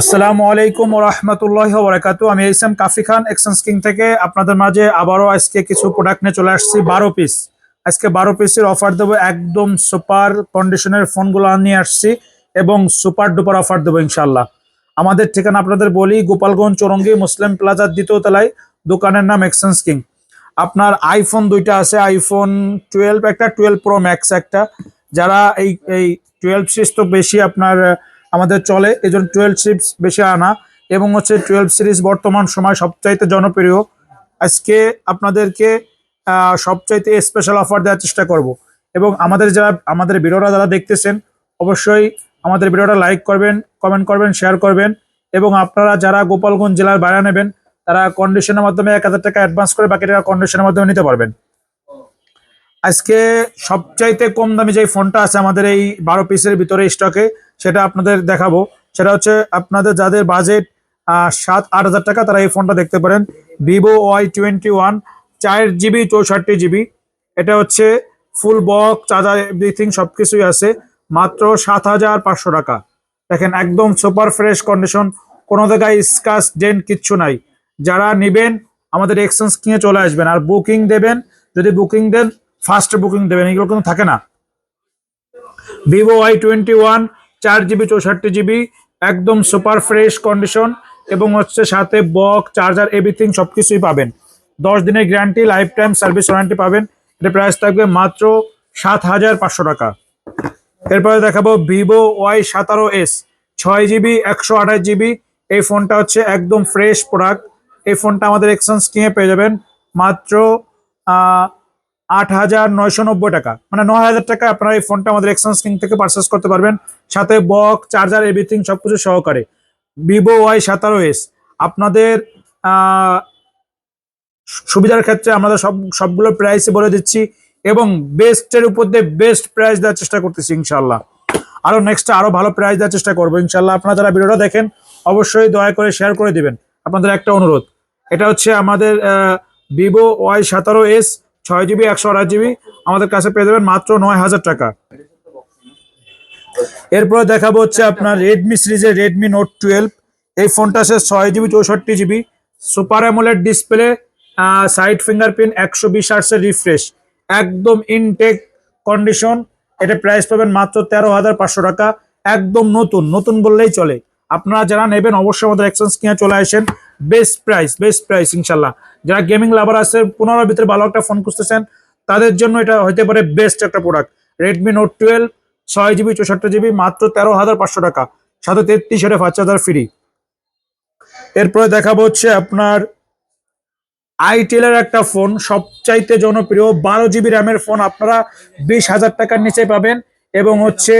আসসালামু আলাইকুম রহমতুল্লাহ বরাকাতু আমি এইসাম কাফি খান এক্সচেঞ্জ কিং থেকে। আপনাদের মাঝে আবারও আজকে কিছু প্রোডাক্ট নিয়ে চলে আসছি, বারো পিস আজকে বারো পিসের অফার দেবো, একদম সুপার কন্ডিশনের ফোনগুলো নিয়ে আসছি এবং সুপার ডুপার অফার দেবো ইনশাল্লাহ আমাদের ঠিকানা আপনাদের বলি, গোপালগঞ্জ, চৌরঙ্গি, মুসলিম প্লাজার দ্বিতীয় তলায়, দোকানের নাম এক্সচেঞ্জ কিং আপনার আইফোন দুইটা আছে আইফোন টুয়েলভ একটা টুয়েলভ প্রো ম্যাক্স একটা। যারা এই এই টুয়েলভ সিরিজ তো বেশি আপনার আমাদের চলে। এই জন্য টুয়েলভ সিরিজ বেশি আনা এবং হচ্ছে টুয়েলভ সিরিজ বর্তমান সময় সবচাইতে জনপ্রিয়। আজকে আপনাদেরকে সবচাইতে স্পেশাল অফার দেওয়ার চেষ্টা করব। এবং আমাদের যারা, আমাদের ভিডিওটা যারা দেখতেছেন, অবশ্যই আমাদের ভিডিওটা লাইক করবেন কমেন্ট করবেন শেয়ার করবেন। এবং আপনারা যারা গোপালগঞ্জ জেলার বাইরে নেবেন, তারা কন্ডিশনের মাধ্যমে এক হাজার টাকা অ্যাডভান্স করে বাকি টাকা কন্ডিশনের মাধ্যমে নিতে পারবেন। আজকে সবচাইতে কম দামি যে ফোনটা আছে আমাদের এই বারো পিসের ভিতরে স্টকে সেটা আপনাদের দেখাবো। সেটা হচ্ছে আপনাদের যাদের বাজেট সাত, আট হাজার টাকা, তারা এই ফোনটা দেখতে পারেন। ভিভো ওয়াই টোয়েন্টি ওয়ান চার জিবি চৌষট্টি জিবি এটা হচ্ছে ফুল বক্স চার্জার এভরিথিং সব কিছুই আছে। মাত্র সাত হাজার পাঁচশো টাকা। দেখেন, একদম সুপার ফ্রেশ কন্ডিশন কোনো জায়গায় স্কাস ডেন্ট কিচ্ছু নাই। যারা নেবেন, আমাদের এক্সচেঞ্জ কিনে চলে আসবেন। আর বুকিং দেবেন, যদি বুকিং দেন ফার্স্ট বুকিং দেবেন, এগুলো কিন্তু থাকে না। ভিভো ওয়াই টোয়েন্টি ওয়ান চার জিবি চৌষট্টি জিবি একদম সুপার ফ্রেশ কন্ডিশন এবং হচ্ছে সাথে বক চার্জার এভরিথিং সব কিছুই পাবেন। দশ দিনের guarantee lifetime service warranty পাবেন। এটা প্রাইস থাকবে মাত্র সাত হাজার পাঁচশো টাকা। এরপরে দেখাবো ভিভো ওয়াই সতেরো এস, ছয় জিবি একশো আঠাশ জিবি এই ফোনটা হচ্ছে একদম ফ্রেশ প্রোডাক্ট এই ফোনটা আমাদের এক্সচেঞ্জ কিনে পেয়ে যাবেন। মাত্র আট হাজার নয়শো নব্বই টাকা। মানে নয় হাজার টাকা আপনারা এই ফোনটা আমাদের এক্সচেঞ্জ কিং থেকে পারচেস করতে পারবেন। সাথে বক চার্জার এভরিথিং সবকিছু সহকারে। ভিভো ওয়াই সতেরো এস আপনাদের সুবিধার ক্ষেত্রে আমাদের সব, সবগুলো প্রাইসই বলে দিচ্ছি এবং বেস্টের উপর দিয়ে বেস্ট প্রাইস দেওয়ার চেষ্টা করতেছি ইনশাল্লাহ আরও নেক্সট আরও ভালো প্রাইস দেওয়ার চেষ্টা করব ইনশাল্লাহ আপনারা যারা ভিডিওটা দেখেন, অবশ্যই দয়া করে শেয়ার করে দিবেন। আপনাদের একটা অনুরোধ। এটা হচ্ছে আমাদের ভিভো ওয়াই সতেরো এস ছয় জিবি একশো আঠাশ জিবি আমাদের কাছে পেয়ে যাবেন মাত্র নয় হাজার টাকা। এরপরে দেখাবো হচ্ছে আপনার রেডমি সিরিজের রেডমি নোট টুয়েলভ এই ফোনটা আছে ছয় জিবি চৌষট্টি GB super AMOLED display side fingerprint একশো বিশ আর্টসের রিফ্রেশ একদম ইনটেক কন্ডিশন এটা প্রাইস পাবেন মাত্র তেরো হাজার পাঁচশো টাকা। একদম নতুন নতুন বললেই চলে। আপনারা যারা নেবেন, অবশ্যই আমাদের এক্সচেঞ্জ কিনে চলে আসেন। বেস্ট প্রাইস বেস্ট প্রাইস ইনশাল্লাহ। যারা গেমিং লাভার আছে, পনেরোর ভিতরে ভালো একটা ফোন খুঁজতেছেন, তাদের জন্য এটা হতে পারে বেস্ট একটা প্রোডাক্ট রেডমি নোট টুয়েলভ ছয় জিবি চৌষট্টি জিবি মাত্র তেরো হাজার পাঁচশো টাকা। সাথে তেত্রিশ হাজার পাঁচ হাজার ফ্রি এরপরে দেখাবো হচ্ছে আপনার আইটেলের একটা ফোন সবচাইতে জনপ্রিয়, বারো জিবি র্যামের ফোন আপনারা বিশ হাজার টাকার নিচে পাবেন। এবং হচ্ছে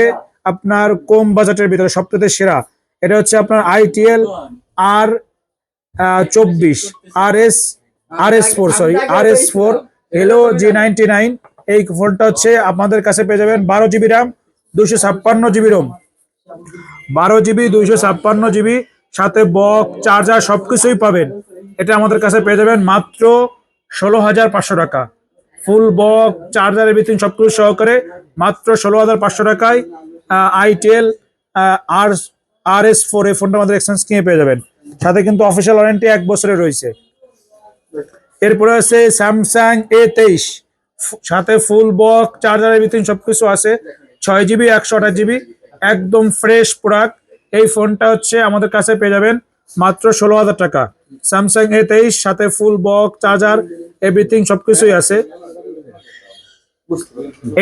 আপনার কম বাজেটের ভিতরে সবচেয়ে সেরা, এটা হচ্ছে আপনার আইটিএল আর চব্বিশ R S R S four sorry R S four Helio G ninety nine এই ফোনটা হচ্ছে আপনাদের কাছে পেয়ে যাবেন বারো জিবি র্যাম দুশো ছাপ্পান্ন জিবি রোম বারো জিবি দুইশো ছাপ্পান্ন জিবি সাথে বক চার্জার সবকিছুই পাবেন। এটা আমাদের কাছে পেয়ে যাবেন মাত্র ষোলো হাজার পাঁচশো টাকা। ফুল বক চার্জার এভরিথিং সবকিছু সহকারে মাত্র ষোলো হাজার পাঁচশো টাকায় itel R R S four এই ফোনটা আমাদের এক্সচেঞ্জ কিনে পেয়ে যাবেন। সাথে কিন্তু অফিসিয়াল ওয়ারেন্টি এক বছরের রয়েছে। এরপরে আছে স্যামসাং এ তেইশ সাথে ফুল বক চার্জার এভরিথিং সবকিছু আছে। ছয় জিবি একশো আঠাশ জিবি একদম ফ্রেশ প্রোডাক্ট এই ফোনটা হচ্ছে আমাদের কাছে পেয়ে যাবেন মাত্র ষোলো হাজার টাকা। স্যামসাং এ তেইশ সাথে ফুল বক চার্জার এভরিথিং সবকিছুই আছে।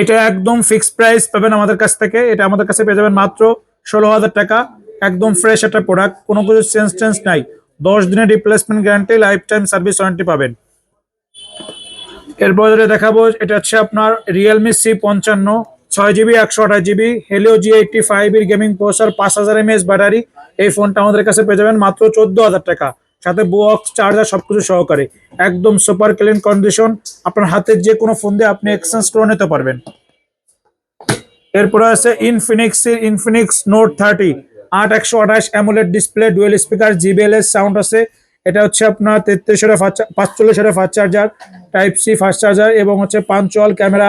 এটা একদম ফিক্সড প্রাইস পাবেন আমাদের কাছ থেকে। এটা আমাদের কাছে পেয়ে যাবেন মাত্র ষোলো হাজার টাকা। একদম ফ্রেশ একটা প্রোডাক্ট কোনো কিছু চেঞ্জ টেঞ্জ নাই। দশ দিনের replacement guarantee lifetime service warranty পাবেন। এরপর দেখাবো, এটা হচ্ছে আপনার রিয়েলমি সি পঞ্চান্ন, ছয় জিবি একশো আঠাশ GB Helio G eighty five এর গেমিং প্রসার পাঁচ হাজার এমএস ব্যাটারি এই ফোনটা আমাদের কাছে পেয়ে যাবেন মাত্র চোদ্দ হাজার টাকা। সাথে বক্স চার্জার সবকিছু সহকারে। একদম সুপার ক্লিন কন্ডিশন আপনার হাতের যে কোনো ফোন দিয়ে আপনি এক্সচেঞ্জ করে নিতে পারবেন। এরপরে আছে ইনফিনিক্স ইনফিনিক্স নোট থার্টি আট একশো আঠাশ অ্যামোলেড ডিসপ্লে ডুয়েল স্পিকার জিবিএলএস সাউন্ড আছে। এটা হচ্ছে আপনার তেত্রিশ পাঁচচল্লিশ হাজার fast charger type C fast charger এবং হচ্ছে পাঞ্চুয়াল ক্যামেরা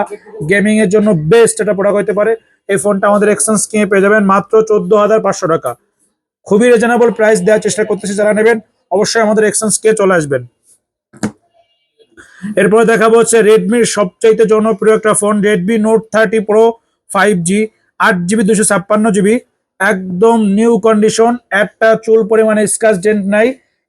গেমিং এর জন্য বেস্ট এটা প্রোডাক্ট হতে পারে। এই ফোনটা আমাদের এক্সচেঞ্জ কিনে পেয়ে যাবেন মাত্র চোদ্দ হাজার পাঁচশো টাকা। খুবই রিজনেবল প্রাইস দেওয়ার চেষ্টা করতেছি যারা নেবেন, অবশ্যই আমাদের এক্সচেঞ্জ কে চলে আসবেন। এরপরে দেখাবো হচ্ছে রেডমির সবচাইতে জনপ্রিয় একটা phone Redmi note thirty pro five G আট জিবি দুশো ছাপ্পান্ন জিবি, একদম নিউ কন্ডিশন একটা চুল পরিমাণে স্ক্র্যাচ ডেন্ট নাই।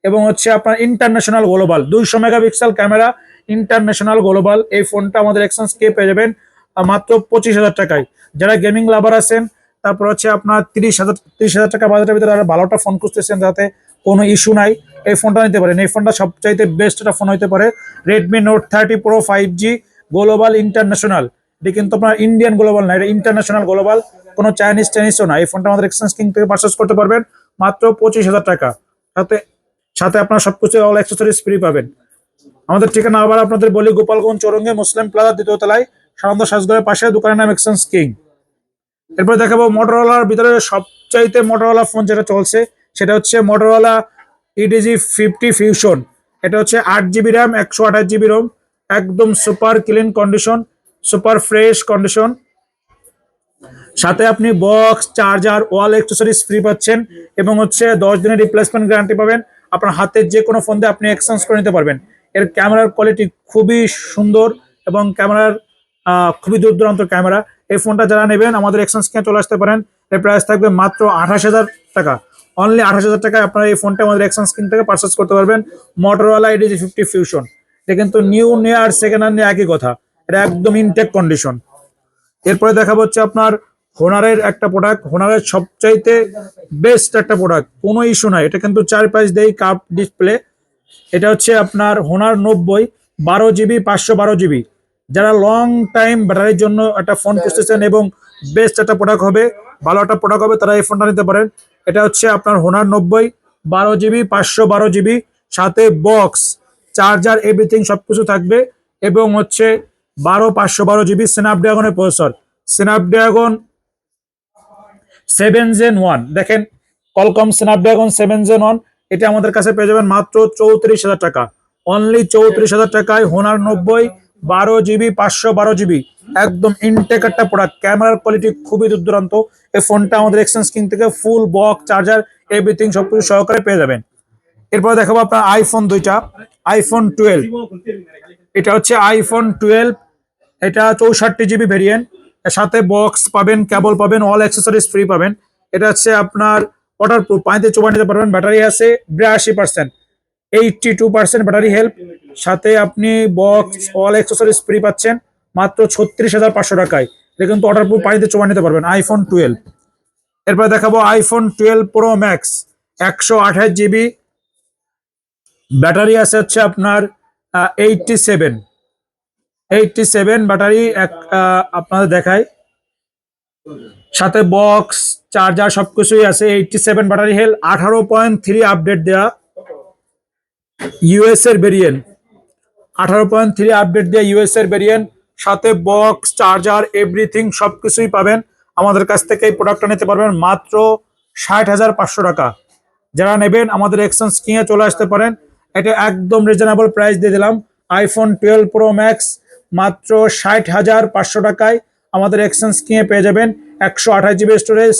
এবং হচ্ছে আপনার ইন্টারন্যাশনাল গ্লোবাল দুইশো মেগাপিক্সেল ক্যামেরা ইন্টারন্যাশনাল গ্লোবাল এই ফোনটা আমাদের এক্সচেঞ্জ কে পেয়ে যাবেন মাত্র পঁচিশ হাজার টাকায়। যারা গেমিং লাভার আছেন, তারপর হচ্ছে আপনার তিরিশ হাজার তিরিশ হাজার টাকা বাজারের ভিতরে আরও ভালোটা ফোন খুঁজতেছেন যাতে কোনো ইস্যু নাই, এই ফোনটা নিতে পারেন। এই ফোনটা সবচাইতে বেস্ট একটা ফোন হতে পারে Redmi note thirty pro five G global international এটি কিন্তু আপনার ইন্ডিয়ান গ্লোবাল না, এটা ইন্টারন্যাশনাল গ্লোবাল কোনো চাইনিজ চাইনিজও না। এই ফোনটা আমাদের এক্সচেঞ্জ কিং থেকে পারচেস করতে পারবেন, মাত্র পঁচিশ হাজার টাকা। সাথে সাথে আপনার সবকিছু অল অ্যাক্সেসরিজ ফ্রি পাবেন। আমাদের ঠিকানা আবার আপনাদের বলি, গোপালগঞ্জ, চৌরঙ্গে, মুসলিম প্লাজা দ্বিতীয় তলায়, সানন্দ সাজগরের পাশে, দোকানের নাম এক্সচেঞ্জ কিং এরপর দেখাবো মোটরওয়ালার ভিতরে সবচাইতে মোটরওয়ালা ফোন যেটা চলছে, সেটা হচ্ছে মোটরওয়ালা ইডিজি ফিফটি ফিউশন এটা হচ্ছে আট জিবি র্যাম একশো আঠাশ জিবি রোম একদম super clean condition super fresh condition সাথে আপনি box charger wall accessories free পাচ্ছেন এবং হচ্ছে দশ দিনের রিপ্লেসমেন্ট গ্যারান্টি পাবেন। আপনার হাতের যে কোনো ফোন দিয়ে আপনি এক্সচেঞ্জ করে নিতে পারবেন। এর ক্যামেরার কোয়ালিটি খুবই সুন্দর এবং ক্যামেরার খুবই দূর দূরান্ত ক্যামেরা এই ফোনটা যারা নেবেন, আমাদের এক্সচেঞ্জ কিনে চলে আসতে পারেন। এর প্রাইস থাকবে মাত্র আঠাশ হাজার টাকা। অনলি আঠাশ হাজার টাকায় আপনারা এই ফোনটা আমাদের এক্সচেঞ্জ কিন থেকে পারচেস করতে পারবেন। মোটরওয়ালা এডিজি ফিফটি ফিউশন এটা কিন্তু নিউ নিয়ে আর সেকেন্ড হ্যান্ড নিয়ে একই কথা। এটা একদম ইনটেক কন্ডিশন এরপরে দেখা হচ্ছে আপনার হোনারের একটা প্রোডাক্ট হোনারের সবচাইতে বেস্ট একটা প্রোডাক্ট কোনো ইস্যু নাই। এটা কিন্তু চার পাঁচ দেই কাপ ডিসপ্লে এটা হচ্ছে আপনার হোনার নব্বই, বারো জিবি পাঁচশো বারো জিবি যারা লং টাইম ব্যাটারির জন্য একটা ফোন খুঁজতেছেন এবং বেস্ট একটা প্রোডাক্ট হবে, ভালো একটা প্রোডাক্ট হবে, তারা এই ফোনটা নিতে পারেন। এটা হচ্ছে আপনার হোনার নব্বই, বারো জিবি পাঁচশো বারো জিবি সাথে বক্স চার্জার এভরিথিং সব কিছু থাকবে। এবং হচ্ছে বারো, পাঁচশো বারো GB স্ন্যাপড্রাগনের processor Snapdragon seven gen one দেখেন Qualcomm Snapdragon seven gen one এটা আমাদের কাছে পেয়ে যাবেন মাত্র চৌত্রিশ হাজার টাকা। অনলি চৌত্রিশ হাজার টাকায় হোনার নব্বই, বারো জিবি পাঁচশো বারো জিবি একদম ইনটেক একটা প্রোডাক্ট ক্যামেরার কোয়ালিটি খুবই দূর দূরান্ত এই ফোনটা আমাদের এক্সচেঞ্জ কিং থেকে ফুল বক্স চার্জার এভরিথিং সবকিছু সহকারে পেয়ে যাবেন। এরপর দেখাবো আপনার আইফোন দুইটা। আইফোন টুয়েলভ এটা হচ্ছে আইফোন টুয়েলভ এটা চৌষট্টি জিবি ভেরিয়েন্ট সাথে বক্স পাবেন কেবল পাবেন অল অ্যাক্সেসরিজ ফ্রি পাবেন। এটা হচ্ছে আপনার ওয়াটার প্রুফ পানিতে চোপা নিতে পারবেন ব্যাটারি আছে বিরাশি percent eighty two percent battery health সাথে আপনি বক্স অল অ্যাক্সেসরিজ ফ্রি পাচ্ছেন, মাত্র ছত্রিশ হাজার পাঁচশো টাকায়। এটা কিন্তু ওয়াটার প্রুফ পানিতে চোপা নিতে পারবেন আইফোন টুয়েলভ এরপরে দেখাবো আইফোন টুয়েলভ প্রো ম্যাক্স একশো আঠাশ জিবি ব্যাটারি আছে হচ্ছে আপনার eighty seven eighty seven battery এক আপনাদের দেখায় সাথে বক্স চার্জার সবকিছুই আছে। এইটটি সেভেন ব্যাটারি হেল আঠারো পয়েন্ট থ্রি আপডেট দেওয়া ইউএস এর ভেরিয়েন্ট আঠারো পয়েন্ট থ্রি আপডেট দেওয়া ইউএস এর ভেরিয়েন্ট সাথে বক্স চার্জার এভরিথিং সবকিছুই পাবেন। আমাদের কাছ থেকে এই প্রোডাক্টটা নিতে পারবেন মাত্র ষাট হাজার পাঁচশো টাকা। যারা নেবেন, আমাদের এক্সচেঞ্জ কিনে চলে আসতে পারেন। এটা একদম রিজনেবল প্রাইস দিয়ে দিলাম। আইফোন টুয়েলভ প্রো ম্যাক্স মাত্র ষাট হাজার পাঁচশো টাকায় আমাদের এক্সচেঞ্জ কিনে পেয়ে যাবেন একশো আঠাশ জিবি স্টোরেজ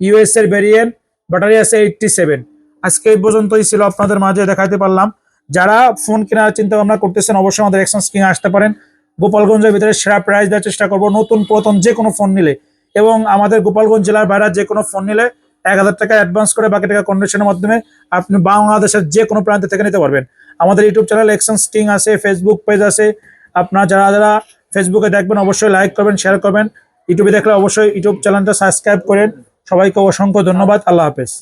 ইউএস এর ভেরিয়েন্ট ব্যাটারি আছে এইটটি সেভেন আজকে এই পর্যন্তই ছিল আপনাদের মাঝে দেখাতে পারলাম। যারা ফোন কেনার চিন্তা ভাবনা করতেছেন, অবশ্যই আমাদের এক্সচেঞ্জ কিনে আসতে পারেন। গোপালগঞ্জের ভিতরে সেরা প্রাইস দেওয়ার চেষ্টা করব। নতুন, প্রথম যে কোনো ফোন নিলে। এবং আমাদের গোপালগঞ্জ জেলার বাইরে যে কোনো ফোন নিলে এক হাজার টাকা অ্যাডভান্স করে বাকি টাকা কন্ডিশনের মাধ্যমে আপনি বাংলাদেশের যে কোনো প্রান্ত থেকে নিতে পারবেন। আমাদের ইউটিউব চ্যানেল এক্সচেঞ্জ কিং আছে ফেসবুক পেজ আছে আপনার যারা যারা ফেসবুকে দেখবেন, অবশ্যই লাইক করবেন শেয়ার করবেন। ইউটিউবে দেখলে অবশ্যই ইউটিউব চ্যানেলটা সাবস্ক্রাইব করেন। সবাইকে অসংখ্য ধন্যবাদ। আল্লাহ হাফেজ।